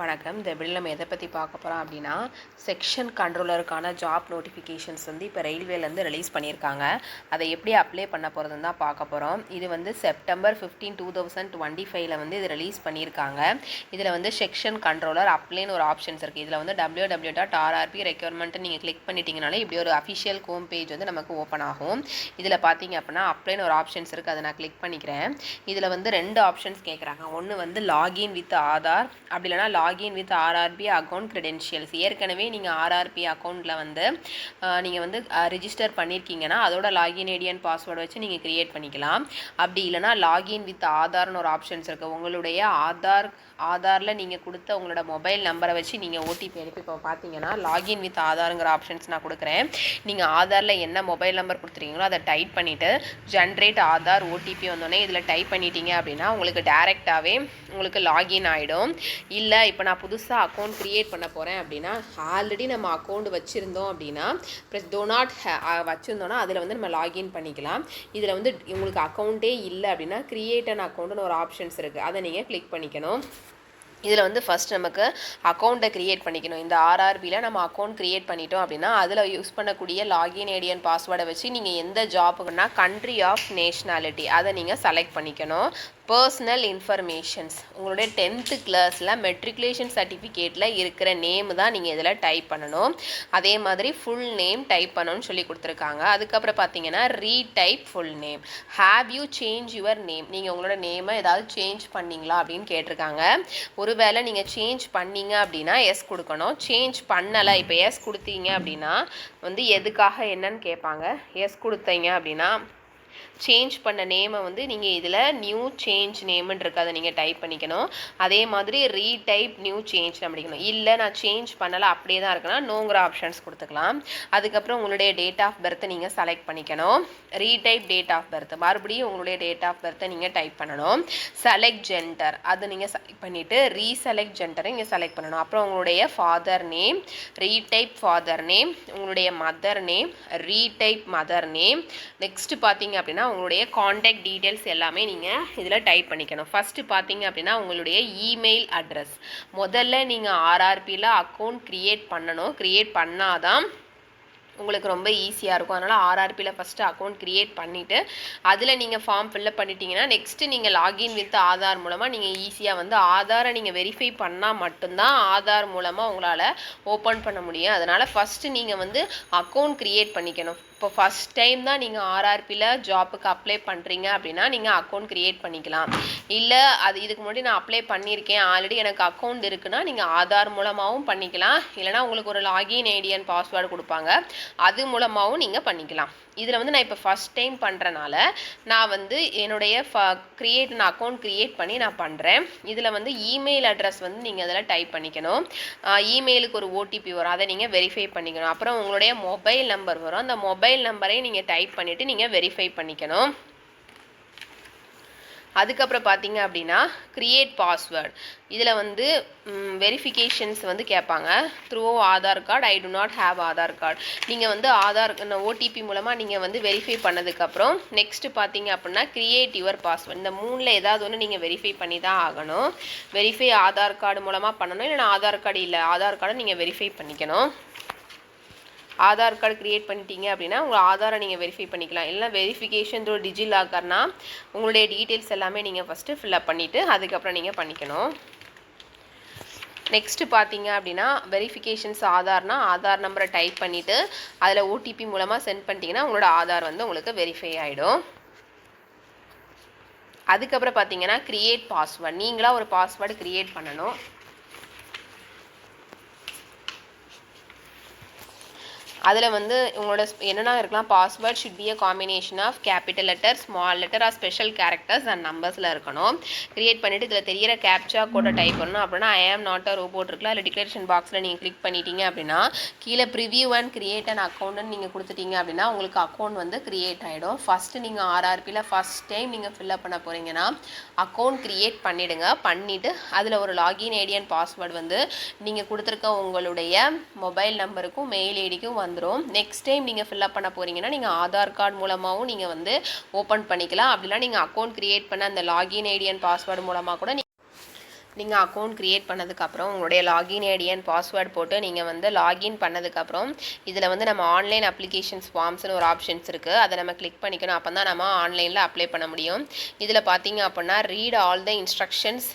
வணக்கம். இந்த பில் நம்ம எதை பற்றி பார்க்க போகிறோம் அப்படின்னா செக்ஷன் கண்ட்ரோலருக்கான ஜாப் நோட்டிஃபிகேஷன்ஸ் வந்து இப்போ ரயில்வேலேருந்து ரிலீஸ் பண்ணியிருக்காங்க. அதை எப்படி அப்ளை பண்ண போகிறதுன்னு தான் பார்க்க போகிறோம் இது வந்து September fifteen two thousand twenty ஃபைவ்ல வந்து இது ரிலீஸ் பண்ணியிருக்காங்க. இதில் வந்து செக்ஷன் கண்ட்ரோலர் அப்ளைன்னு ஒரு ஆப்ஷன்ஸ் இருக்குது இதில் வந்து W W dot RRB requirement நீங்கள் கிளிக் பண்ணிட்டீங்கனாலே இப்படி ஒரு அஃபிஷியல் ஹோம் பேஜ் வந்து நமக்கு ஓப்பன் ஆகும். இதில் பார்த்தீங்க அப்படின்னா அப்ளைன்னு ஒரு ஆப்ஷன்ஸ் இருக்குது அதை நான் கிளிக் பண்ணிக்கிறேன். இதில் வந்து ரெண்டு ஆப்ஷன்ஸ் கேட்குறாங்க ஒன்று வந்து லாகின் வித் ஆதார். அப்படி இல்லைனா login with RRB account credentials ஏற்கனவே நீங்கள் ஆர்ஆர்பி அக்கௌண்ட்டில் வந்து நீங்கள் வந்து ரிஜிஸ்டர் பண்ணியிருக்கீங்கன்னா அதோட லாகின் ஐடியன் பாஸ்வேர்டு வச்சு நீங்கள் க்ரியேட் பண்ணிக்கலாம். அப்படி இல்லைனா லாகின் வித் ஆதார்னு ஒரு ஆப்ஷன்ஸ் இருக்குது உங்களுடைய ஆதார் ஆதாரில் நீங்கள் கொடுத்த உங்களோட மொபைல் நம்பரை வச்சு நீங்கள் ஓடிபி அனுப்பி இப்போ பார்த்தீங்கன்னா லாகின் வித் ஆதாருங்கிற ஆப்ஷன்ஸ் நான் கொடுக்குறேன். நீங்கள் ஆதாரில் என்ன மொபைல் நம்பர் கொடுத்துருக்கீங்களோ அதை டைப் பண்ணிவிட்டு ஜென்ரேட் ஆதார் ஓடிபி வந்தோடனே இதில் டைப் பண்ணிட்டீங்க அப்படின்னா உங்களுக்கு டேரெக்டாகவே உங்களுக்கு லாகின் ஆகிடும் இல்லை இப்போ நான் புதுசாக அக்கௌண்ட் க்ரியேட் பண்ண போகிறேன் அப்படின்னா ஆல்ரெடி நம்ம அக்கௌண்ட் வச்சுருந்தோம் அப்படின்னா ப்ளஸ் டோ நாட் வச்சுருந்தோன்னா அதில் வந்து நம்ம லாகின் பண்ணிக்கலாம். இதில் வந்து உங்களுக்கு அக்கௌண்ட்டே இல்லை அப்படின்னா க்ரியேட் அன் அக்கௌண்ட்டுன்னு ஒரு ஆப்ஷன்ஸ் இருக்குது அதை நீங்கள் கிளிக் பண்ணிக்கணும். இதில் வந்து ஃபஸ்ட் நமக்கு அக்கௌண்ட்டை க்ரியேட் பண்ணிக்கணும். இந்த ஆர்ஆர்பியில் நம்ம அக்கௌண்ட் க்ரியேட் பண்ணிட்டோம் அப்படின்னா அதில் யூஸ் பண்ணக்கூடிய லாகின் ஐடியன் பாஸ்வேர்டை வச்சு நீங்கள் எந்த ஜாப்புக்குன்னா கண்ட்ரி ஆஃப் நேஷ்னாலிட்டி அதை நீங்கள் செலக்ட் பண்ணிக்கணும். பர்சனல் இன்ஃபர்மேஷன்ஸ் உங்களுடைய டென்த்து கிளாஸில் மெட்ரிகுலேஷன் சர்டிஃபிகேட்டில் இருக்கிற நேம் தான் நீங்கள் இதில் டைப் பண்ணணும். அதே மாதிரி ஃபுல் நேம் டைப் பண்ணணும்னு சொல்லி கொடுத்துருக்காங்க. அதுக்கப்புறம் பார்த்தீங்கன்னா retype full name have you change your name நீங்கள் உங்களோட நேமை ஏதாவது சேஞ்ச் பண்ணீங்களா அப்படின்னு கேட்டிருக்காங்க. ஒருவேளை நீங்கள் சேஞ்ச் பண்ணீங்க அப்படின்னா எஸ் கொடுக்கணும். சேஞ்ச் பண்ணலை இப்போ எஸ் கொடுத்தீங்க அப்படின்னா வந்து எதுக்காக என்னன்னு கேட்பாங்க. எஸ் கொடுத்தீங்க அப்படின்னா சேஞ்ச் பண்ண நேமை வந்து நீங்கள் இதில் நியூ சேஞ்ச் நேம்னு இருக்கு அதை நீங்கள் டைப் பண்ணிக்கணும். அதே மாதிரி ரீடைப் நியூ சேஞ்ச் பண்ணிக்கணும் இல்லை நான் சேஞ்ச் பண்ணலை அப்படியே தான் இருக்குன்னா நோங்கிற ஆப்ஷன்ஸ் கொடுத்துக்கலாம். அதுக்கப்புறம் உங்களுடைய டேட் ஆஃப் பர்த்தை நீங்கள் செலக்ட் பண்ணிக்கணும். ரீடைப் டேட் ஆஃப் பர்த் மறுபடியும் உங்களுடைய டேட் ஆஃப் பர்த்தை நீங்கள் டைப் பண்ணணும். செலக்ட் ஜென்டர் அதை நீங்கள் செலக்ட் பண்ணிவிட்டு ரீசெலக்ட் ஜென்டரை நீங்கள் செலக்ட் பண்ணணும். அப்புறம் உங்களுடைய father name retype father name உங்களுடைய mother name retype mother name next பார்த்தீங்க அப்படின்னா உங்களுடைய காண்டாக்ட் டீட்டெயில்ஸ் எல்லாமே நீங்கள் இதில் டைப் பண்ணிக்கணும். ஃபஸ்ட்டு பார்த்தீங்க அப்படின்னா உங்களுடைய இமெயில் அட்ரஸ் முதல்ல நீங்கள் ஆர்ஆர்பியில் அக்கௌண்ட் க்ரியேட் பண்ணணும். க்ரியேட் பண்ணாதான் உங்களுக்கு ரொம்ப ஈஸியாக இருக்கும். அதனால் ஆர்ஆர்பியில் ஃபஸ்ட்டு அக்கௌண்ட் க்ரியேட் பண்ணிவிட்டு அதில் நீங்கள் ஃபார்ம் ஃபில்லப் பண்ணிட்டீங்கன்னா நெக்ஸ்ட்டு நீங்கள் லாகின் வித் ஆதார் மூலமாக நீங்கள் ஈஸியாக வந்து ஆதாரை நீங்கள் வெரிஃபை பண்ணால் மட்டும்தான் ஆதார் மூலமாக உங்களால் ஓப்பன் பண்ண முடியும். அதனால் ஃபஸ்ட்டு நீங்கள் வந்து அக்கௌண்ட் க்ரியேட் பண்ணிக்கணும். இப்போ ஃபஸ்ட் டைம் தான் நீங்கள் ஆர்ஆர்பியில் ஜாப்புக்கு அப்ளை பண்ணுறீங்க அப்படின்னா நீங்கள் அக்கௌண்ட் க்ரியேட் பண்ணிக்கலாம். இல்லை அது இதுக்கு முன்னாடி நான் அப்ளை பண்ணியிருக்கேன். ஆல்ரெடி எனக்கு அக்கௌண்ட் இருக்குன்னா நீங்கள் ஆதார் மூலமாகவும் பண்ணிக்கலாம். இல்லைனா உங்களுக்கு ஒரு லாகின் ஐடியன் பாஸ்வேர்டு கொடுப்பாங்க. அது மூலமாகவும் நீங்கள் பண்ணிக்கலாம். இதில் வந்து நான் இப்போ ஃபஸ்ட் டைம் பண்ணுறனால நான் வந்து என்னுடைய ஃப க்ரியேட் நான் அக்கௌண்ட் க்ரியேட் பண்ணி நான் பண்ணுறேன் இதில் வந்து இமெயில் அட்ரஸ் வந்து நீங்கள் அதில் டைப் பண்ணிக்கணும். இமெயிலுக்கு ஒரு ஓடிபி வரும். அதை நீங்கள் வெரிஃபை பண்ணிக்கணும். அப்புறம் உங்களுடைய மொபைல் நம்பர் வரும். அந்த மொபைல் மொபைல் நம்பரை நீங்கள் டைப் பண்ணிவிட்டு நீங்கள் வெரிஃபை பண்ணிக்கணும். அதுக்கப்புறம் பார்த்தீங்க அப்படின்னா க்ரியேட் பாஸ்வேர்டு இதில் வந்து வெரிஃபிகேஷன்ஸ் வந்து கேட்பாங்க. Through Aadhaar card I do not have Aadhaar card நீங்கள் வந்து ஆதார் ஓடிபி மூலமாக நீங்கள் வந்து வெரிஃபை பண்ணதுக்கப்புறம் நெக்ஸ்ட்டு பார்த்தீங்க அப்படின்னா க்ரியேட் யுவர் பாஸ்வேர்டு இந்த மூணில் ஏதாவது ஒன்று நீங்கள் வெரிஃபை பண்ணி தான் ஆகணும். வெரிஃபை ஆதார் கார்டு மூலமாக பண்ணணும். இல்லைன்னா ஆதார் கார்டு இல்லை ஆதார் கார்டை நீங்கள் வெரிஃபை பண்ணிக்கணும். ஆதார் கார்டு க்ரியேட் பண்ணிட்டீங்க அப்படின்னா உங்கள் ஆதாரை நீங்கள் வெரிஃபை பண்ணிக்கலாம். இல்லை வெரிஃபிகேஷன் த்ரூ டிஜி லாக்கர்னா உங்களுடைய டீட்டெயில்ஸ் எல்லாமே நீங்கள் ஃபஸ்ட்டு ஃபில்அப் பண்ணிவிட்டு அதுக்கப்புறம் நீங்கள் பண்ணிக்கணும். நெக்ஸ்ட்டு பார்த்தீங்க அப்படின்னா வெரிஃபிகேஷன்ஸ் ஆதார்னா ஆதார் நம்பரை டைப் பண்ணிவிட்டு அதில் ஓடிபி மூலமாக சென்ட் பண்ணிட்டீங்கன்னா உங்களோட ஆதார் வந்து உங்களுக்கு வெரிஃபை ஆகிடும் அதுக்கப்புறம் பார்த்தீங்கன்னா க்ரியேட் பாஸ்வேர்ட் நீங்களாக ஒரு பாஸ்வேர்டு க்ரியேட் பண்ணணும். அதில் வந்து உங்களோட என்னென்ன இருக்கலாம்? Password should be a combination of capital letter small letter or special characters and நம்பர்ஸில் இருக்கணும். க்ரியேட் பண்ணிவிட்டு இதில் தெரியிற கேப்சா கூட டைப் பண்ணணும். அப்படின்னா ஐ ஆம் நாட் அ ரோபோட் இருக்கலாம் இல்லை டிக்ளரேஷன் பாக்ஸில் நீங்கள் கிளிக் பண்ணிட்டீங்க அப்படின்னா கீழே ப்ரிவியூ அண்ட் கிரியேட் அண்ட் அக்கௌண்ட்னு நீங்கள் கொடுத்துட்டீங்க அப்படின்னா உங்களுக்கு அக்கௌண்ட் வந்து க்ரியேட் ஆகிடும் ஃபஸ்ட்டு நீங்கள் ஆர்ஆர்பியில் ஃபஸ்ட் டைம் நீங்கள் ஃபில்அப் பண்ண போகிறீங்கன்னா அக்கௌண்ட் க்ரியேட் பண்ணிவிடுங்க பண்ணிவிட்டு அதில் ஒரு லாகின் ஐடியன் பாஸ்வேர்டு வந்து நீங்கள் கொடுத்துருக்க உங்களுடைய மொபைல் நம்பருக்கும் மெயில் ஐடிக்கும் வந்து வந்துடும் நெக்ஸ்ட் டைம் நீங்கள் ஃபில்அப் பண்ண போகிறீங்கன்னா நீங்கள் ஆதார் கார்டு மூலமாகவும் நீங்கள் வந்து ஓப்பன் பண்ணிக்கலாம். அப்படிலாம் நீங்கள் அக்கௌண்ட் க்ரியேட் பண்ண அந்த லாகின் ஐடி அண்ட் பாஸ்வேர்டு மூலமாக கூட நீங்கள் அக்கௌண்ட் க்ரியேட் பண்ணதுக்கப்புறம் உங்களுடைய லாகின் ஐடி அண்ட் பாஸ்வேர்டு போட்டு நீங்கள் வந்து லாகின் பண்ணதுக்கப்புறம் இதில் வந்து நம்ம ஆன்லைன் அப்ளிகேஷன்ஸ் ஃபார்ம்ஸ்னு ஒரு ஆப்ஷன்ஸ் இருக்குது அதை நம்ம கிளிக் பண்ணிக்கணும். அப்போ தான் நம்ம ஆன்லைனில் அப்ளை பண்ண முடியும். இதில் பார்த்தீங்க அப்படின்னா read all the instructions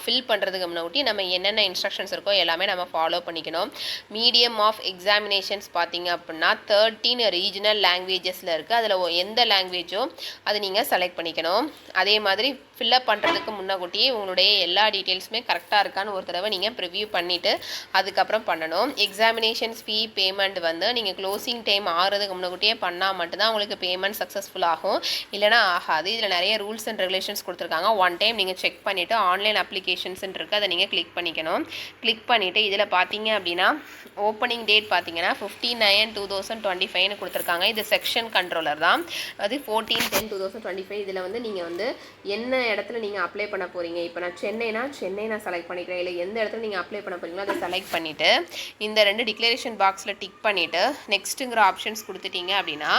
fill பண்ணுறதுக்கு முன்னாடி நம்ம என்னென்ன இன்ஸ்ட்ரக்ஷன்ஸ் இருக்கோ எல்லாமே நம்ம ஃபாலோ பண்ணிக்கணும். மீடியம் ஆஃப் எக்ஸாமினேஷன்ஸ் பார்த்தீங்க அப்படின்னா தேர்ட்டீன் ரீஜனல் லாங்குவேஜஸில் இருக்குது அதில் எந்த லாங்குவேஜோ அதை நீங்கள் செலக்ட் பண்ணிக்கணும். அதே மாதிரி ஃபில்லப் பண்ணுறதுக்கு முன்னக்கூட்டியே உங்களுடைய எல்லா டீட்டெயில்ஸுமே கரெக்டாக இருக்கான்னு ஒரு தடவை நீங்கள் ப்ரிவ்யூ பண்ணிவிட்டு அதுக்கப்புறம் பண்ணணும். எக்ஸாமினேஷன்ஸ் ஃபீ பேமெண்ட் வந்து நீங்கள் க்ளோசிங் டைம் ஆகிறதுக்கு முன்னக்கூட்டியே பண்ணால் மட்டும்தான் உங்களுக்கு பேமெண்ட் சக்ஸஸ்ஃபுல் ஆகும். இல்லைனா ஆகாது. இதில் நிறைய ரூல்ஸ் அண்ட் ரெகுலேஷன்ஸ் கொடுத்துருக்காங்க. ஒன் டைம் நீங்கள் செக் பண்ணிவிட்டு ஆன்லைன் அப்ளிகேஷன்ஸ்ன்னு இருக்குது அதை நீங்கள் கிளிக் பண்ணிக்கணும். கிளிக் பண்ணிவிட்டு இதில் பார்த்தீங்க அப்படின்னா ஓப்பனிங் டேட் பார்த்தீங்கன்னா fifteen nine two thousand twenty ஃபைவ்னு கொடுத்துருக்காங்க. இது செக்ஷன் கண்ட்ரோலர் தான். அது fourteen ten two thousand twenty five இதில் வந்து நீங்கள் வந்து என்ன இடத்துல நீங்கள் அப்ளை பண்ண போகிறீங்க இப்போ நான் சென்னைனா சென்னை நான் செலக்ட் பண்ணிக்கிறேன். இல்லை எந்த இடத்துல நீங்கள் அப்ளை பண்ண போகிறீங்களோ அதை செலக்ட் பண்ணிவிட்டு இந்த ரெண்டு டிக்ளரேஷன் பாக்ஸில் டிக் பண்ணிவிட்டு நெக்ஸ்ட்டுங்கிற ஆப்ஷன்ஸ் கொடுத்துட்டீங்க அப்படின்னா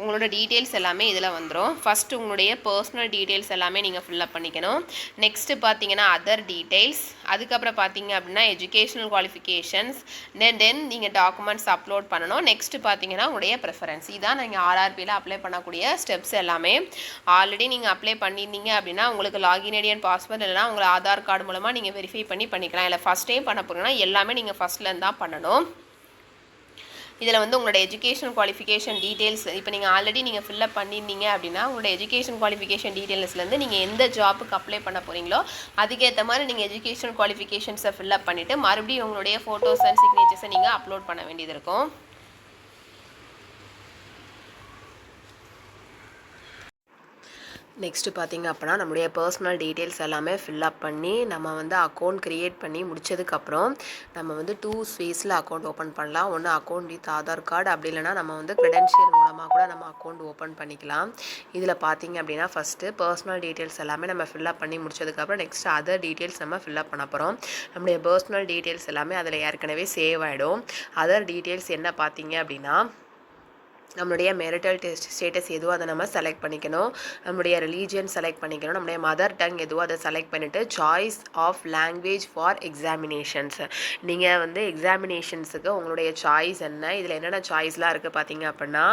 உங்களோட டீட்டெயில்ஸ் எல்லாமே இதில் வந்துடும் ஃபஸ்ட்டு உங்களுடைய பர்சனல் டீட்டெயில்ஸ் எல்லாமே நீங்கள் ஃபில்லப் பண்ணிக்கணும். நெக்ஸ்ட்டு பார்த்தீங்கன்னா அதர் டீட்டெயில்ஸ் அதுக்கப்புறம் பார்த்தீங்க அப்படின்னா எஜுகேஷனல் குவாலிஃபிகேஷன்ஸ் தென் தென் நீங்கள் டாக்குமெண்ட்ஸ் அப்லோட் பண்ணணும். நெக்ஸ்ட்டு பார்த்தீங்கன்னா உங்களுடைய ப்ரிஃபரன்ஸ் இதான் நீங்கள் ஆர்ஆர்பியில் அப்ளை பண்ணக்கூடிய ஸ்டெப்ஸ் எல்லாமே. ஆல்ரெடி நீங்கள் அப்ளை பண்ணியிருந்தீங்க அப்படின்னா உங்களுக்கு லாகின் ஐடி அண்ட் பாஸ்வேர்ட் இல்லைனா உங்களை ஆதார் கார்டு மூலமாக நீங்கள் வெரிஃபை பண்ணி பண்ணிக்கலாம். இல்லை ஃபஸ்ட் டைம் பண்ண போகிறீங்கன்னா எல்லாமே நீங்கள் ஃபஸ்ட்லேருந்து தான் பண்ணணும். இதில் வந்து உங்களோட எஜுகேஷன் குவாலிஃபிகேஷன் டீட்டெயில்ஸ் இப்போ நீங்கள் ஆல்ரெடி நீங்கள் ஃபில்லப் பண்ணியிருந்தீங்க அப்படின்னா உங்களோட எஜுகேஷன் குவாலிஃபிகேஷன் டீட்டெயில்ஸ்லேருந்து நீங்கள் எந்த ஜாப்புக்கு அப்ளை பண்ண போகிறீங்களோ அதுக்கேற்ற மாதிரி நீங்கள் எஜுகேஷன் குவாலிஃபிகேஷன்ஸை ஃபில்லப் பண்ணிவிட்டு மறுபடியும் உங்களுடைய ஃபோட்டோஸ் அண்ட் சிக்னேச்சர்ஸை நீங்கள் அப்லோட் பண்ண வேண்டியது இருக்கும். நெக்ஸ்ட்டு பார்த்தீங்க அப்படின்னா நம்முடைய பர்சனல் டீட்டெயில்ஸ் எல்லாமே ஃபில்அப் பண்ணி நம்ம வந்து அக்கௌண்ட் க்ரியேட் பண்ணி முடிச்சதுக்கப்புறம் நம்ம வந்து டூ ஸ்பேஸில் அக்கௌண்ட் ஓப்பன் பண்ணலாம். ஒன்று அக்கௌண்ட் வித் ஆதார் கார்டு அப்படி இல்லைனா நம்ம வந்து க்ரெடென்ஷியல் மூலமாக கூட நம்ம அக்கௌண்ட் ஓப்பன் பண்ணிக்கலாம். இதில் பார்த்தீங்க அப்படின்னா ஃபஸ்ட்டு பர்சனல் டீட்டெயில்ஸ் எல்லாமே நம்ம ஃபில்அப் பண்ணி முடிச்சதுக்கப்புறம் நெக்ஸ்ட் அதர் டீட்டெயில்ஸ் நம்ம ஃபில்அப் பண்ண போகிறோம் நம்முடைய பர்சனல் டீட்டெயில்ஸ் எல்லாமே அதில் ஏற்கனவே சேவ் ஆகிடும் அதர் டீட்டெயில்ஸ் என்ன பார்த்திங்க அப்படின்னா நம்மளுடைய மெரிட்டல் டெஸ்ட் ஸ்டேட்டஸ் எதுவோ அதை நம்ம செலக்ட் பண்ணிக்கணும். நம்மளுடைய ரிலீஜியன் செலக்ட் பண்ணிக்கணும். நம்மளுடைய மதர் டங் எதுவோ அதை செலக்ட் பண்ணிவிட்டு choice of language for examinations நீங்கள் வந்து எக்ஸாமினேஷன்ஸுக்கு உங்களுடைய சாய்ஸ் என்ன? இதில் என்னென்ன சாய்ஸ்லாம் இருக்குது பார்த்தீங்க அப்படின்னா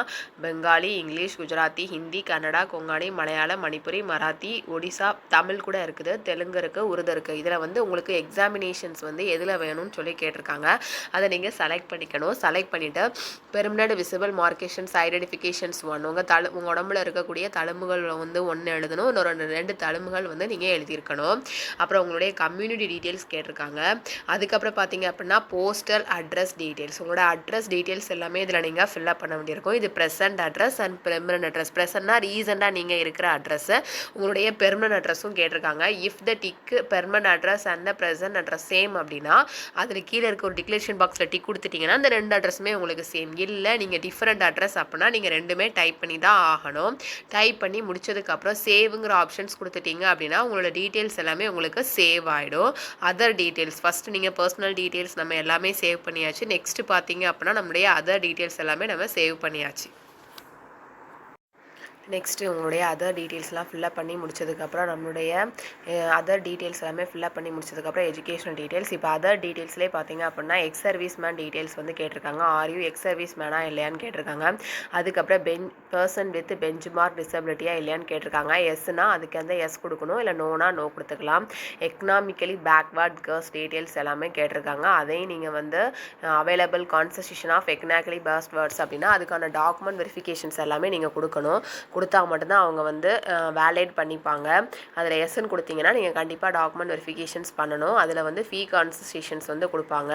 பெங்காலி இங்கிலீஷ் குஜராத்தி ஹிந்தி கன்னடா கொங்காணி மலையாளம் மணிப்புரி மராத்தி ஒடிசா தமிழ் கூட இருக்குது தெலுங்கு இருக்குது உருது இருக்குது இதில் வந்து உங்களுக்கு எக்ஸாமினேஷன்ஸ் வந்து எதில் வேணும்னு சொல்லி கேட்டிருக்காங்க. அதை நீங்கள் செலக்ட் பண்ணிக்கணும். செலக்ட் பண்ணிவிட்டு permanent visible markations identifications one உங்கள் தழு உங்கள் உடம்புல இருக்கக்கூடிய தழும்புகள் வந்து ஒன்று எழுதணும் இன்னொரு ரெண்டு ரெண்டு தழும்புகள் வந்து நீங்கள் எழுதியிருக்கணும். அப்புறம் உங்களுடைய கம்யூனிட்டி டீட்டெயில்ஸ் கேட்டிருக்காங்க. அதுக்கப்புறம் பார்த்தீங்க அப்படின்னா போஸ்டல் அட்ரஸ் டீட்டெயில்ஸ் உங்களோட அட்ரஸ் டீட்டெயில்ஸ் எல்லாமே இதில் நீங்கள் ஃபில்அப் பண்ண வேண்டியிருக்கும். இது present address and permanent address ப்ரெசன்ட்னா ரீசெண்டாக நீங்கள் இருக்கிற அட்ரஸ்ஸு உங்களுடைய பெர்மனன்ட் அட்ரஸும் கேட்டிருக்காங்க. If the tick permanent address and the present address same அப்படின்னா அதில் கீழே இருக்க ஒரு டிக்ளரேஷன் பாக்ஸில் டிக் கொடுத்துட்டிங்கன்னா அந்த ரெண்டு அட்ரஸுமே உங்களுக்கு சேம் இல்லை நீங்கள் டிஃப்ரெண்ட் அட்ரஸ் அப்படின்னா நீங்கள் ரெண்டுமே டைப் பண்ணி தான் ஆகணும். டைப் பண்ணி முடிச்சதுக்கப்புறம் சேவுங்கிற ஆப்ஷன்ஸ் கொடுத்துட்டீங்க அப்படின்னா உங்களோட டீட்டெயில்ஸ் எல்லாமே உங்களுக்கு சேவ் ஆகிடும் அதர் டீட்டெயில்ஸ் ஃபஸ்ட்டு நீங்கள் பர்சனல் டீட்டெயில்ஸ் நம்ம எல்லாமே சேவ் பண்ணியாச்சு. நெக்ஸ்ட்டு பார்த்தீங்க அப்படின்னா நம்மளுடைய அதர் டீட்டெயில்ஸ் எல்லாமே நம்ம சேவ் பண்ணியாச்சு. நெக்ஸ்ட்டு உங்களுடைய அதர் டீட்டெயில்ஸ்லாம் ஃபில்லப் பண்ணி முடிச்சதுக்கப்புறம் நம்மளுடைய அதர் டீட்டெயில்ஸ் எல்லாமே ஃபில்லப் பண்ணி முடிச்சதுக்கப்புறம் எஜுகேஷனல் டீட்டெயில்ஸ் இப்போ அதர் டீட்டெயில்ஸ்லேயே பார்த்தீங்க அப்படின்னா எக்ஸ் சர்வீஸ் மேன் டீட்டெயில்ஸ் வந்து கேட்டிருக்காங்க. ஆர்யூ எக்ஸ் சர்வீஸ் மேனா இல்லையான்னு கேட்டிருக்காங்க. அதுக்கப்புறம் pen person with benchmark டிசபிலிட்டியாக இல்லையான்னு கேட்டிருக்காங்க. எஸ்னா அதுக்கு அந்த எஸ் கொடுக்கணும். இல்லை நோனா நோ கொடுத்துக்கலாம். எக்கனாமிக்கலி பேக்வேர்ட் கேர்ஸ் டீட்டெயில்ஸ் எல்லாமே கேட்டிருக்காங்க. அதையும் நீங்கள் வந்து available constitution of economically based words அப்படின்னா அதுக்கான டாக்குமெண்ட் வெரிஃபிகேஷன்ஸ் எல்லாமே நீங்கள் கொடுக்கணும். கொடுத்தா மட்டும்தான் அவங்க வந்து வேலிட் பண்ணிப்பாங்க. அதில் எஸ்என் கொடுத்தீங்கன்னா நீங்கள் கண்டிப்பாக டாக்குமெண்ட் வெரிஃபிகேஷன்ஸ் பண்ணணும். அதில் வந்து ஃபீ கான்சன்சேஷன்ஸ் வந்து கொடுப்பாங்க.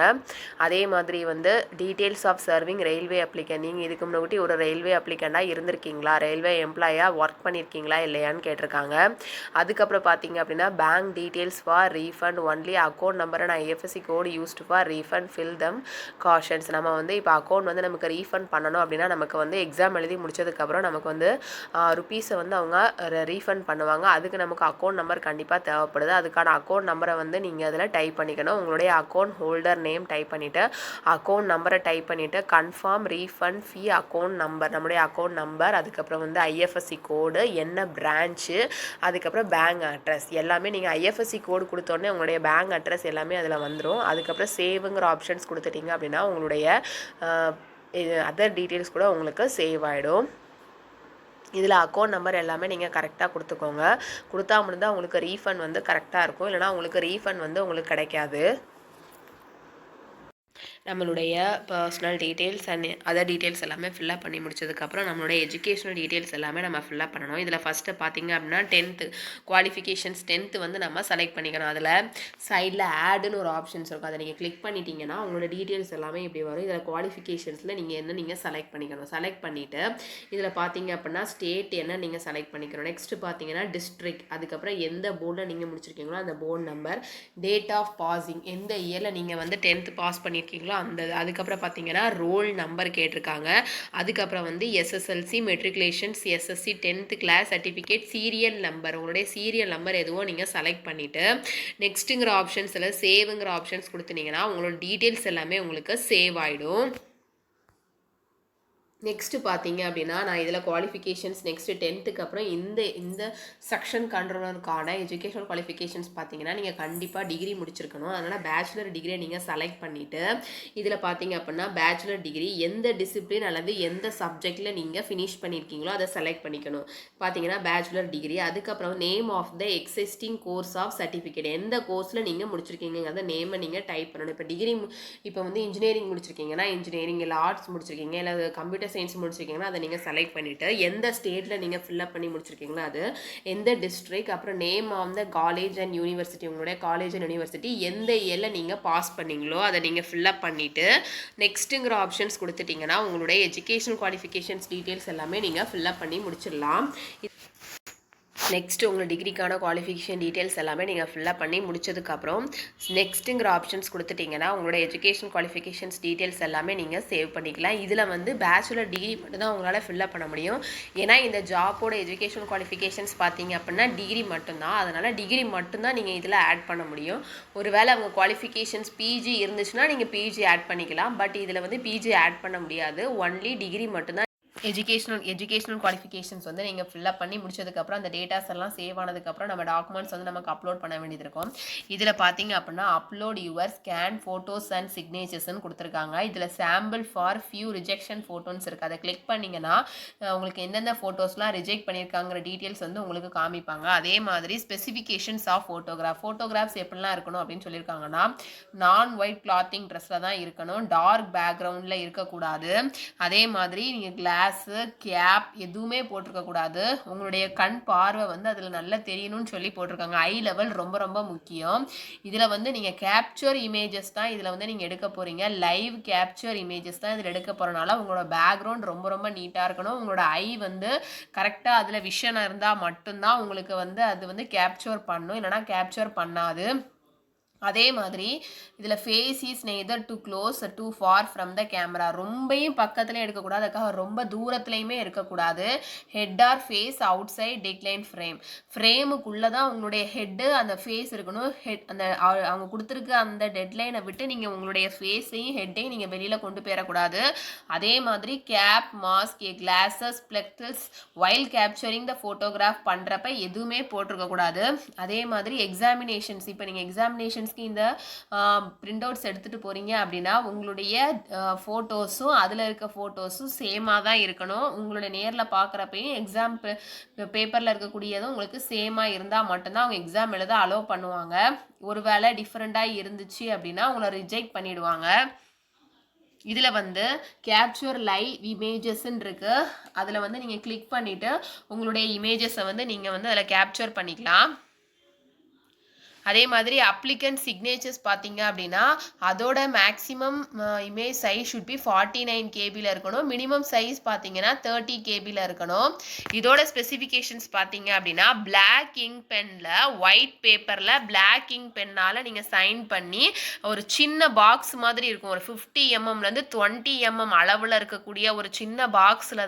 அதே மாதிரி வந்து details of serving railway applicant நீங்கள் இதுக்கு முன்னாடி ஒரு ரயில்வே அப்ளிகண்ட்டாக இருந்திருக்கீங்களா? ரயில்வே எம்ப்ளாயாக ஒர்க் பண்ணியிருக்கீங்களா இல்லையான்னு கேட்டிருக்காங்க. அதுக்கப்புறம் பார்த்தீங்க அப்படின்னா bank details for refund only account நம்பரை நான் IFSC code used for refund fill them cautions நம்ம வந்து இப்போ அக்கௌண்ட் வந்து நமக்கு ரீஃபண்ட் பண்ணணும் அப்படின்னா நமக்கு வந்து எக்ஸாம் எழுதி முடிச்சதுக்கப்புறம் நமக்கு வந்து ருப்பீஸை வந்து அவங்க ரீஃபண்ட் பண்ணுவாங்க. அதுக்கு நமக்கு அக்கௌண்ட் நம்பர் கண்டிப்பாக தேவைப்படுது. அதுக்கான அக்கௌண்ட் நம்பரை வந்து நீங்கள் அதில் டைப் பண்ணிக்கணும். உங்களுடைய அக்கௌண்ட் ஹோல்டர் நேம் டைப் பண்ணிவிட்டு அக்கௌண்ட் நம்பரை டைப் பண்ணிவிட்டு confirm refund fee account number நம்முடைய அக்கௌண்ட் நம்பர் அதுக்கப்புறம் வந்து ஐஎஃப்எஸ்சி கோடு என்ன பிரான்ச்சு அதுக்கப்புறம் பேங்க் அட்ரஸ் எல்லாமே நீங்கள் ஐஎஃப்எஸ்சி கோடு கொடுத்தோடனே உங்களுடைய பேங்க் அட்ரஸ் எல்லாமே அதில் வந்துடும் அதுக்கப்புறம் சேவுங்கிற ஆப்ஷன்ஸ் கொடுத்துட்டீங்க அப்படின்னா உங்களுடைய அதர் டீட்டெயில்ஸ் கூட உங்களுக்கு சேவ் ஆகிடும் இதில் அக்கௌண்ட் நம்பர் எல்லாமே நீங்கள் கரெக்டாக கொடுத்துக்கோங்க. கொடுத்தா முடிந்தால் உங்களுக்கு ரீஃபண்ட் வந்து கரெக்டாக இருக்கும். இல்லைனா உங்களுக்கு ரீஃபண்ட் வந்து உங்களுக்கு கிடைக்காது. நம்மளுடைய personal details and other details எல்லாமே ஃபில்லப் பண்ணி முடிச்சதுக்கப்புறம் நம்மளுடைய எஜுகேஷனல் டீட்டெயில்ஸ் எல்லாமே நம்ம ஃபில்லப் பண்ணணும். இதில் ஃபஸ்ட்டு பார்த்தீங்க அப்படின்னா டென்த்து குவாலிஃபிகேஷன்ஸ் டென்த்து வந்து நம்ம செலக்ட் பண்ணிக்கணும். அதில் சைடில் ஆடுன்னு ஒரு ஆப்ஷன்ஸ் இருக்கும். அதை நீங்கள் கிளிக் பண்ணிட்டீங்கன்னா உங்களோட டீட்டெயில்ஸ் எல்லாமே இப்படி வரும். இதில் குவாலிஃபிகேஷன்ஸில் நீங்கள் என்ன நீங்கள் செலக்ட் பண்ணிக்கணும். செலக்ட் பண்ணிவிட்டு இதில் பார்த்தீங்க அப்படின்னா ஸ்டேட் என்ன நீங்கள் செலக்ட் பண்ணிக்கணும். நெக்ஸ்ட் பார்த்தீங்கன்னா டிஸ்ட்ரிக்ட் அதுக்கப்புறம் எந்த போர்டில் நீங்கள் முடிச்சிருக்கீங்களோ அந்த board number date of passing எந்த இயரில் நீங்கள் வந்து டென்த்து பாஸ் பண்ணியிருக்கீங்களோ அந்த அதுக்கப்புறம் பார்த்தீங்கன்னா ரோல் நம்பர் கேட்டிருக்காங்க. அதுக்கப்புறம் வந்து SSLC matriculations SSC tenth class certificate serial number உங்களுடைய சீரியல் நம்பர் எதுவோ நீங்கள் செலக்ட் பண்ணிவிட்டு நெக்ஸ்ட்டுங்கிற ஆப்ஷன்ஸில் சேவுங்கிற ஆப்ஷன்ஸ் கொடுத்துனீங்கன்னா உங்களோட டீட்டெயில்ஸ் எல்லாமே உங்களுக்கு சேவ் ஆகிடும் நெக்ஸ்ட்டு பார்த்தீங்க அப்படின்னா நான் இதில் குவாலிஃபிகேஷன்ஸ் நெக்ஸ்ட்டு டென்த்துக்கு அப்புறம் இந்த இந்த செக்ஷன் கண்ட்ரோலருக்கான எஜுகேஷனல் குவாலிஃபிகேஷன்ஸ் பார்த்தீங்கன்னா நீங்கள் கண்டிப்பாக டிகிரி முடிச்சிருக்கணும். அதனால் பேச்சுலர் டிகிரியை நீங்கள் செலக்ட் பண்ணிவிட்டு இதில் பார்த்தீங்க அப்படின்னா பேச்சுலர் டிகிரி எந்த டிசிப்ளின் அல்லது எந்த சப்ஜெக்டில் நீங்கள் ஃபினிஷ் பண்ணியிருக்கீங்களோ அதை செலக்ட் பண்ணிக்கணும். பார்த்தீங்கன்னா பேச்சுலர் டிகிரி அதுக்கப்புறம் name of the existing course of certificate எந்த கோர்ஸில் நீங்கள் முடிச்சிருக்கீங்க நேமை நீங்கள் டைப் பண்ணணும். இப்போ டிகிரி இப்போ வந்து இன்ஜினியரிங் முடிச்சிருக்கீங்கன்னா இன்ஜினியரிங் இல்லை ஆர்ட்ஸ் முடிச்சிருக்கீங்க இல்லை கம்ப்யூட்டர் சயின்ஸ் முடிச்சிருக்கீங்கன்னா அதை நீங்கள் செலக்ட் பண்ணிவிட்டு எந்த ஸ்டேட்டில் நீங்கள் ஃபில்அப் பண்ணி முடிச்சிருக்கீங்களோ அது எந்த டிஸ்ட்ரிக் அப்புறம் name of the college and university உங்களுடைய காலேஜ் அண்ட் யூனிவர்சிட்டி எந்த இயரில் நீங்கள் பாஸ் பண்ணீங்களோ அதை நீங்கள் ஃபில்அப் பண்ணிவிட்டு நெக்ஸ்ட்டுங்கிற ஆப்ஷன்ஸ் கொடுத்துட்டிங்கன்னா உங்களுடைய எஜுகேஷன் குவாலிஃபிகேஷன்ஸ் டீட்டெயில்ஸ் எல்லாமே நீங்கள் ஃபில்அப் பண்ணி முடிச்சிடலாம். நெக்ஸ்ட்டு உங்கள் டிகிரிக்கான குவாலிஃபிகேஷன் டீட்டெயில்ஸ் எல்லாமே நீங்கள் ஃபில்லப் பண்ணி முடிச்சதுக்கப்புறம் நெக்ஸ்ட்டுங்கிற ஆப்ஷன்ஸ் கொடுத்துட்டிங்கன்னா உங்களோட எஜுகேஷன் குவாலிஃபிகேஷன்ஸ் டீட்டெயில்ஸ் எல்லாமே நீங்கள் சேவ் பண்ணிக்கலாம். இதில் வந்து பேச்சுலர் டிகிரி மட்டும்தான் உங்களால் ஃபில்லப் பண்ண முடியும். ஏன்னா இந்த ஜாப்போட எஜுகேஷன் குவாலிஃபிகேஷன்ஸ் பார்த்தீங்க அப்படின்னா டிகிரி மட்டும்தான். அதனால் டிகிரி மட்டும்தான் நீங்கள் இதில் ஆட் பண்ண முடியும். ஒருவேளை அவங்க குவாலிஃபிகேஷன்ஸ் பிஜி இருந்துச்சுன்னா நீங்கள் பிஜி ஆட் பண்ணிக்கலாம். பட் இதில் வந்து பிஜி ஆட் பண்ண முடியாது. ஒன்லி டிகிரி மட்டும்தான் எஜுகேஷனல் எஜுகேஷனல் குவாலிஃபிகேஷன்ஸ் வந்து நீங்கள் ஃபில்லப் பண்ணி முடிச்சதுக்கப்புறம் அந்த டேட்டாஸ் எல்லாம் சேவ் ஆனதுக்கப்புறம் நம்ம டாக்குமெண்ட்ஸ் வந்து நமக்கு அப்லோட் பண்ண வேண்டியது இருக்கும் இதில் பார்த்தீங்க அப்படின்னா upload your scan photos and சிக்னேச்சர்ஸ்னு கொடுத்துருக்காங்க. இதில் sample for few rejection photos இருக்குது அதை கிளிக் பண்ணிங்கன்னா உங்களுக்கு எந்தெந்த ஃபோட்டோஸ்லாம் ரிஜெக்ட் பண்ணியிருக்காங்கிற டீட்டெயில்ஸ் வந்து உங்களுக்கு காமிப்பாங்க. அதே மாதிரி ஸ்பெசிஃபிகேஷன்ஸ் ஆஃப் ஃபோட்டோகிராஃப் ஃபோட்டோகிராஃப்ஸ் எப்படிலாம் இருக்கணும் அப்படின்னு சொல்லியிருக்காங்கன்னா நான் ஒயிட் கிளாத்திங் ட்ரெஸ்ஸில் தான் இருக்கணும். டார்க் பேக்ரவுண்டில் இருக்கக்கூடாது. அதே மாதிரி நீங்கள் கிளாஸ் கேப் எதுவுமே போட்டிருக்கக்கூடாது உங்களுடைய கண் பார்வை வந்து அதில் நல்லா தெரியணும்னு சொல்லி போட்டிருக்காங்க. ஐ லெவல் ரொம்ப ரொம்ப முக்கியம். இதில் வந்து நீங்கள் கேப்சர் இமேஜஸ் தான் இதில் வந்து நீங்கள் எடுக்க போகிறீங்க லைவ் கேப்சர் இமேஜஸ் தான் இதில் எடுக்க போகிறனால உங்களோட பேக்ரவுண்ட் ரொம்ப ரொம்ப நீட்டாக இருக்கணும். உங்களோட ஐ வந்து கரெக்டாக அதில் விஷன் இருந்தால் மட்டும்தான் உங்களுக்கு வந்து அது வந்து கேப்சர் பண்ணும். இல்லைனா கேப்சர் பண்ணாது. அதே மாதிரி இதில் face is neither too close too far from the camera ரொம்பையும் பக்கத்துலேயும் எடுக்கக்கூடாது அதுக்காக ரொம்ப தூரத்துலையுமே இருக்கக்கூடாது. Head or face outside decline frame ஃப்ரேமுக்குள்ளே தான் உங்களுடைய ஹெட்டு அந்த ஃபேஸ் இருக்கணும். ஹெட் அந்த அவங்க கொடுத்துருக்க அந்த டெட்லைனை விட்டு நீங்கள் உங்களுடைய ஃபேஸையும் ஹெட்டையும் நீங்கள் வெளியில் கொண்டு போயிடக்கூடாது. அதே மாதிரி கேப் மாஸ்க் கிளாஸஸ் பிளெக்டல்ஸ் வைல் கேப்சரிங் த ஃபோட்டோகிராஃப் பண்ணுறப்ப எதுவுமே போட்டிருக்கக்கூடாது. அதே மாதிரி எக்ஸாமினேஷன்ஸ் இப்போ நீங்கள் எக்ஸாமினேஷன்ஸ் ஆஃபீஸ்க்கு இந்த பிரிண்ட் அவுட்ஸ் எடுத்துகிட்டு போகிறீங்க அப்படின்னா உங்களுடைய ஃபோட்டோஸும் அதில் இருக்க ஃபோட்டோஸும் சேமாக தான் இருக்கணும். உங்களுடைய நேரில் பார்க்குறப்பையும் எக்ஸாம் பேப்பரில் இருக்கக்கூடியதும் உங்களுக்கு சேமாக இருந்தால் மட்டும்தான் அவங்க எக்ஸாம் எழுத அலோவ் பண்ணுவாங்க. ஒருவேளை டிஃப்ரெண்ட்டாக இருந்துச்சு அப்படின்னா உங்களை ரிஜெக்ட் பண்ணிவிடுவாங்க இதில் வந்து கேப்சர் லைவ் இமேஜஸ்ன்னு இருக்குது அதில் வந்து நீங்கள் கிளிக் பண்ணிவிட்டு உங்களுடைய இமேஜஸை வந்து நீங்கள் வந்து அதில் கேப்சர் பண்ணிக்கலாம். அதே மாதிரி அப்ளிகன்ட் சிக்னேச்சர்ஸ் பார்த்தீங்க அப்படின்னா அதோட maximum image size should be forty nine கேபியில் இருக்கணும். மினிமம் சைஸ் பார்த்தீங்கன்னா தேர்ட்டி கேபியில் இருக்கணும். இதோட ஸ்பெசிஃபிகேஷன்ஸ் பார்த்தீங்க அப்படின்னா பிளாக் இங்க் பெனில் ஒயிட் பேப்பரில் பிளாக் இங்க் பென்னால் நீங்கள் சைன் பண்ணி ஒரு சின்ன பாக்ஸ் மாதிரி இருக்கும். ஒரு ஃபிஃப்டி எம்எம்லேருந்து டுவெண்ட்டி எம்எம் அளவில் இருக்கக்கூடிய ஒரு சின்ன பாக்ஸில்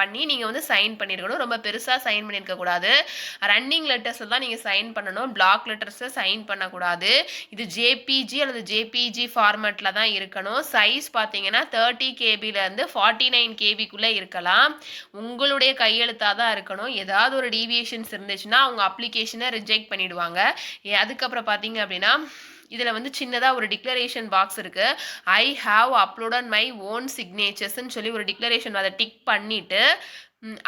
பண்ணி நீங்கள் வந்து சைன் பண்ணியிருக்கணும் ரொம்ப பெருசாக சைன் பண்ணியிருக்கக்கூடாது ரன்னிங் லெட்டர்ஸில் தான் நீங்கள் சைன் பண்ணணும். பிளாக் லெட்டர்ஸை சைன் பண்ணக்கூடாது. இது ஜேபிஜி அல்லது ஜேபிஜி ஃபார்மேட்டில் தான் இருக்கணும். சைஸ் பார்த்தீங்கன்னா தேர்ட்டி கேபிலேருந்து ஃபார்ட்டி நைன் கேபிக்குள்ளே இருக்கலாம். உங்களுடைய கையெழுத்தாக தான் இருக்கணும். ஏதாவது ஒரு டீவியேஷன்ஸ் இருந்துச்சுன்னா அவங்க அப்ளிகேஷனை ரிஜெக்ட் பண்ணிவிடுவாங்க அதுக்கப்புறம் பார்த்தீங்க அப்படின்னா இதில் வந்து சின்னதாக ஒரு டிக்ளரேஷன் பாக்ஸ் இருக்குது I have uploaded my own சிக்னேச்சர்ஸ்ன்னு சொல்லி ஒரு டிக்ளரேஷன் அதை டிக் பண்ணிவிட்டு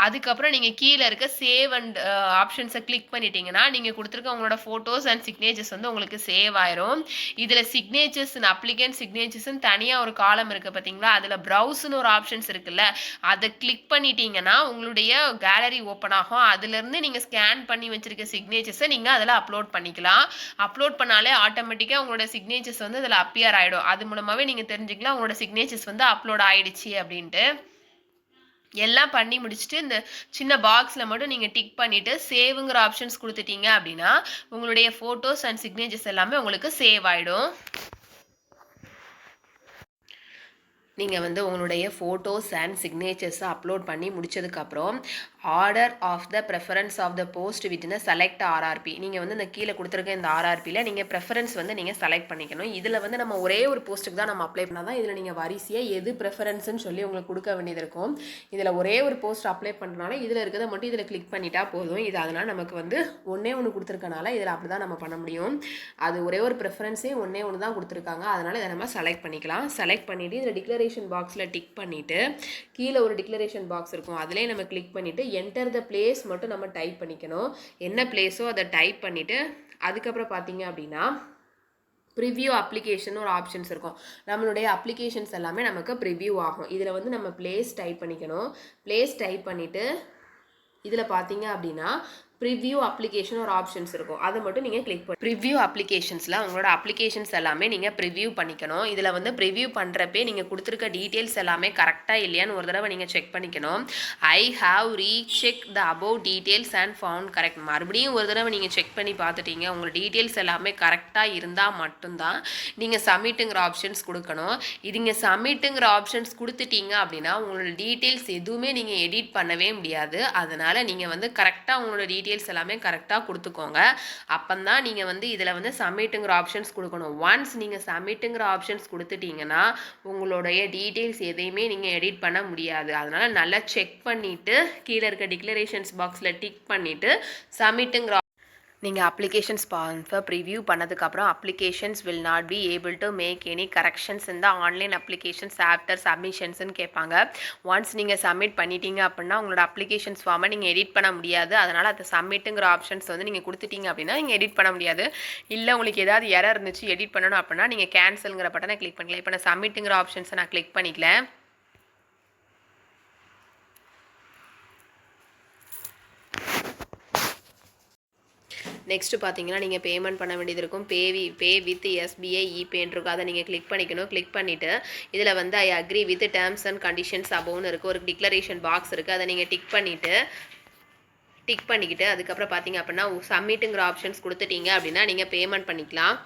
அதுக்கப்புறம் நீங்கள் கீழே இருக்க சேவ் அண்ட் ஆப்ஷன்ஸை கிளிக் பண்ணிட்டீங்கன்னா நீங்கள் கொடுத்துருக்க உங்களோட ஃபோட்டோஸ் அண்ட் சிக்னேச்சர்ஸ் வந்து உங்களுக்கு சேவ் ஆயிரும். இதில் சிக்னேச்சர்ஸ் அப்ளிகேண்ட் சிக்னேச்சர்ஸ்னு தனியாக ஒரு காலம் இருக்குது பார்த்தீங்களா அதில் ப்ரௌஸ்னு ஒரு ஆப்ஷன்ஸ் இருக்குல்ல அதை கிளிக் பண்ணிட்டீங்கன்னா உங்களுடைய கேலரி ஓப்பன் ஆகும். அதுலேருந்து நீங்கள் ஸ்கேன் பண்ணி வச்சிருக்க சிக்னேச்சர்ஸை நீங்கள் அதில் அப்லோட் பண்ணிக்கலாம். அப்லோட் பண்ணாலே ஆட்டோமேட்டிக்காக உங்களோட சிக்னேச்சர்ஸ் வந்து அதில் அப்பியர் ஆகிடும் அது மூலமாகவே நீங்கள் தெரிஞ்சுக்கலாம் உங்களோட சிக்னேச்சர்ஸ் வந்து அப்லோட் ஆகிடுச்சி அப்படின்ட்டு. எல்லாம் பண்ணி முடிச்சுட்டு இந்த சின்ன பாக்ஸில் மட்டும் நீங்கள் டிக் பண்ணிவிட்டு சேவுங்கிற ஆப்ஷன்ஸ் கொடுத்துட்டீங்க அப்படின்னா உங்களுடைய ஃபோட்டோஸ் அண்ட் சிக்னேச்சர்ஸ் எல்லாமே உங்களுக்கு சேவ் ஆகிடும் நீங்கள் வந்து உங்களுடைய ஃபோட்டோஸ் அண்ட் சிக்னேச்சர்ஸை அப்லோட் பண்ணி முடிச்சதுக்கப்புறம் order of the preference of the post within select RRB நீங்கள் வந்து இந்த கீழே கொடுத்துருக்க இந்த ஆர்ஆர்பியில் நீங்கள் ப்ரெஃபரன்ஸ் வந்து நீங்கள் செலக்ட் பண்ணிக்கணும். இதில் வந்து நம்ம ஒரே ஒரு போஸ்ட்டுக்கு தான் நம்ம அப்ளை பண்ணால் தான் இதில் நீங்கள் வரிசையாக எது ப்ரெஃபரன்ஸ்னு சொல்லி உங்களுக்கு கொடுக்க வேண்டியது இருக்கும். இதில் ஒரே ஒரு போஸ்ட் அப்ளை பண்ணுறனால இதில் இருக்கிறத மட்டும் இதில் கிளிக் பண்ணிட்டா போதும். இது அதனால் நமக்கு வந்து ஒன்றே ஒன்று கொடுத்துருக்கனால இதில் அப்படி தான் நம்ம பண்ண முடியும். அது ஒரே ஒரு ப்ரெஃபரன்ஸே ஒன்றே ஒன்று தான் கொடுத்துருக்காங்க. அதனால் இதை நம்ம செலக்ட் பண்ணிக்கலாம். செலக்ட் பண்ணிவிட்டு இதில் டிக்ளரேஷன் பாக்ஸில் டிக் பண்ணிவிட்டு கீழே ஒரு டிக்ளரேஷன் பாக்ஸ் இருக்கும். அதிலே நம்ம கிளிக் பண்ணிவிட்டு என்டர் த பிளேஸ் மட்டும் நம்ம டைப் பண்ணிக்கணும். என்ன பிளேஸோ அதை டைப் பண்ணிவிட்டு அதுக்கப்புறம் பார்த்தீங்க அப்படின்னா ப்ரிவ்யூ அப்ளிகேஷன் ஒரு ஆப்ஷன்ஸ் இருக்கும். நம்மளுடைய அப்ளிகேஷன்ஸ் எல்லாமே நமக்கு ப்ரிவ்யூ ஆகும். இதில் வந்து நம்ம பிளேஸ் டைப் பண்ணிக்கணும். பிளேஸ் டைப் பண்ணிவிட்டு இதில் பார்த்தீங்க அப்படின்னா ப்ரிவ்யூ அப்ளிகேஷன் ஒரு ஆப்ஷன்ஸ் இருக்கும். அதை மட்டும் நீங்கள் கிளிக் பண்ணி ப்ரிவ்யூ அப்ளிகேஷன்ஸில் உங்களோட அப்ளிகேஷன்ஸ் எல்லாமே நீங்கள் ப்ரிவ்யூ பண்ணிக்கணும். இதில் வந்து ப்ரிவ்யூ பண்ணுறப்பே நீங்கள் கொடுத்துருக்க டீட்டெயில்ஸ் எல்லாமே கரெக்டாக இல்லையான்னு ஒரு தடவை நீங்கள் செக் பண்ணிக்கணும். I have recheck the above details and found correct மறுபடியும் ஒரு தடவை நீங்கள் செக் பண்ணி பார்த்துட்டீங்க. உங்கள் டீட்டெயில்ஸ் எல்லாமே கரெக்டாக இருந்தால் மட்டும்தான் நீங்கள் சப்மிட்டுங்கிற ஆப்ஷன்ஸ் கொடுக்கணும். இது நீங்கள் சப்மிட்டுங்கிற ஆப்ஷன்ஸ் கொடுத்துட்டீங்க அப்படின்னா உங்களோட டீட்டெயில்ஸ் எதுவுமே நீங்கள் எடிட் பண்ணவே முடியாது. அதனால் நீங்கள் வந்து கரெக்டாக உங்களோட டீட்டெயில்ஸ் எல்லாமே கரெக்டாக கொடுத்துக்கோங்க. அப்போந்தான் நீங்கள் வந்து இதில் வந்து சப்மிட்டுங்கிற ஆப்ஷன்ஸ் கொடுக்கணும். ஒன்ஸ் நீங்கள் சப்மிட்டுங்கிற ஆப்ஷன்ஸ் கொடுத்துட்டீங்கன்னா உங்களுடைய டீட்டெயில்ஸ் எதையுமே நீங்கள் எடிட் பண்ண முடியாது. அதனால் நல்லா செக் பண்ணிவிட்டு கீழே இருக்க டிக்ளரேஷன்ஸ் பாக்ஸில் டிக் பண்ணிவிட்டு சப்மிட்டுங்கிற நீங்கள் அப்ளிகேஷன்ஸ் ஸ்பான்சர் ப்ரிவ்யூ பண்ணதுக்கப்புறம் applications will not be able to make any corrections இந்த ஆன்லைன் அப்ளிகேஷன்ஸ் ஆஃப்டர் சப்மிஷன்ஸ்னு கேட்பாங்க. ஒன்ஸ் நீங்கள் சப்மிட் பண்ணிட்டீங்க அப்படின்னா உங்களோட அப்ளிகேஷன்ஸ் ஃபார்மை நீங்கள் எடிட் பண்ண முடியாது. அதனால் அந்த சப்மிட்டுங்கிற ஆப்ஷன்ஸ் வந்து நீங்கள் கொடுத்துட்டீங்க அப்படின்னா நீங்கள் எடிட் பண்ண முடியாது. இல்லை உங்களுக்கு ஏதாவது எரர் இருந்துச்சு எடிட் பண்ணணும் அப்படின்னா நீங்கள் கேன்சலுங்கிற பட்டனை கிளிக் பண்ணிக்கலாம் இப்போ நான் சப்மிட்டுங்கிற ஆப்ஷன்ஸை நான் கிளிக் பண்ணிக்கல. நெக்ஸ்ட்டு பார்த்தீங்கன்னா நீங்கள் பேமெண்ட் பண்ண வேண்டியது இருக்கும். Pay we pay with SBI இபேன்னு இருக்கும். அதை நீங்கள் கிளிக் பண்ணிக்கணும். கிளிக் பண்ணிவிட்டு இதில் வந்து I agree with terms and conditions அபோன்னு இருக்குது ஒரு டிக்ளரேஷன் பாக்ஸ் இருக்குது அதை நீங்கள் டிக் பண்ணிவிட்டு டிக் பண்ணிக்கிட்டு அதுக்கப்புறம் பார்த்தீங்க அப்படின்னா சப்மிட்டுங்கிற ஆப்ஷன்ஸ் கொடுத்துட்டீங்க அப்படின்னா நீங்கள் பேமெண்ட் பண்ணிக்கலாம்.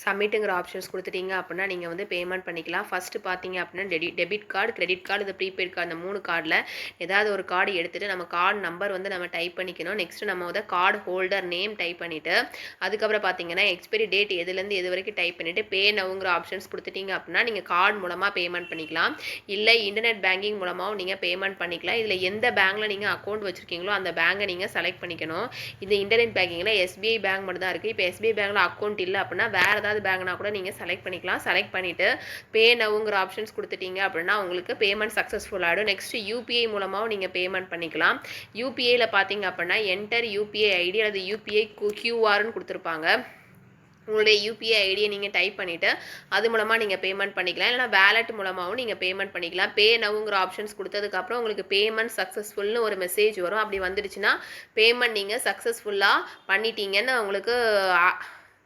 சப்மிட்டுங்கிற ஆப்ஷன்ஸ் கொடுத்துட்டீங்க அப்படின்னா நீங்கள் வந்து பேமெண்ட் பண்ணிக்கலாம். ஃபஸ்ட்டு பார்த்தீங்க அப்படின்னா டெடி டெபிட் கார்டு கிரெடிட் கார்டு இந்த ப்ரீபெய்ட் கார்டு அந்த மூணு கார்டில் ஏதாவது ஒரு கார்டு எடுத்துகிட்டு நம்ம கார்டு நம்பர் வந்து நம்ம டைப் பண்ணிக்கணும். நெக்ஸ்ட்டு நம்ம வந்து கார்டு ஹோல்டர் நேம் டைப் பண்ணிவிட்டு அதுக்கப்புறம் பார்த்தீங்கன்னா எக்ஸ்பைரி டேட் எதுலேருந்து எது வரைக்கும் டைப் பண்ணிவிட்டு பே நவுங்கிற ஆப்ஷன்ஸ் கொடுத்துட்டீங்க அப்படின்னா நீங்கள் கார்டு மூலமாக பேமெண்ட் பண்ணிக்கலாம். இல்லை இன்டர்நெட் பேங்கிங் மூலமாகவும் நீங்கள் பேமெண்ட் பண்ணிக்கலாம். இதில் எந்த பேங்க்கில் நீங்கள் அக்கௌண்ட் வச்சுருக்கீங்களோ அந்த பேங்கை நீங்கள் செலக்ட் பண்ணிக்கணும். இந்த இன்டர்நெட் பேங்கிங்கில் எஸ்பிஐ பேங்க் மட்டும் தான் இருக்குது இப்போ எஸ்பிஐ பேங்கில் அக்கௌண்ட் இல்லை அப்படின்னா வேறு ஏதாவது பேங்க்னா கூட நீங்கள் செலக்ட் பண்ணிக்கலாம். செலக்ட் பண்ணிவிட்டு பே நவுங்கிற ஆப்ஷன்ஸ் கொடுத்துட்டீங்க அப்படின்னா உங்களுக்கு பேமெண்ட் சக்ஸஸ்ஃபுல் ஆகிடும் நெக்ஸ்ட் யூபிஐ மூலமாகவும் நீங்கள் பேமெண்ட் பண்ணிக்கலாம். யூபிஐயில் பார்த்தீங்க அப்படின்னா என்டர் யூபிஐ ஐடி அல்லது யூபிஐ கியூஆர்னு கொடுத்துருப்பாங்க. உங்களுடைய யூபிஐ ஐடியை நீங்கள் டைப் பண்ணிவிட்டு அது மூலமாக நீங்கள் பேமெண்ட் பண்ணிக்கலாம். இல்லைனா வேலெட் மூலமாகவும் நீங்கள் பேமெண்ட் பண்ணிக்கலாம். பே நவுங்கிற ஆப்ஷன்ஸ் கொடுத்ததுக்கப்புறம் உங்களுக்கு பேமெண்ட் சக்ஸஸ்ஃபுல்னு ஒரு மெசேஜ் வரும். அப்படி வந்துடுச்சுன்னா பேமெண்ட் நீங்கள் சக்ஸஸ்ஃபுல்லாக பண்ணிட்டீங்கன்னு உங்களுக்கு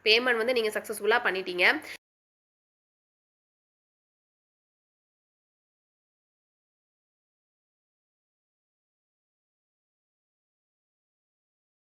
பேமெண்ட் வந்து நீங்கள் சக்ஸஸ்ஃபுல்லாக பண்ணிட்டீங்க.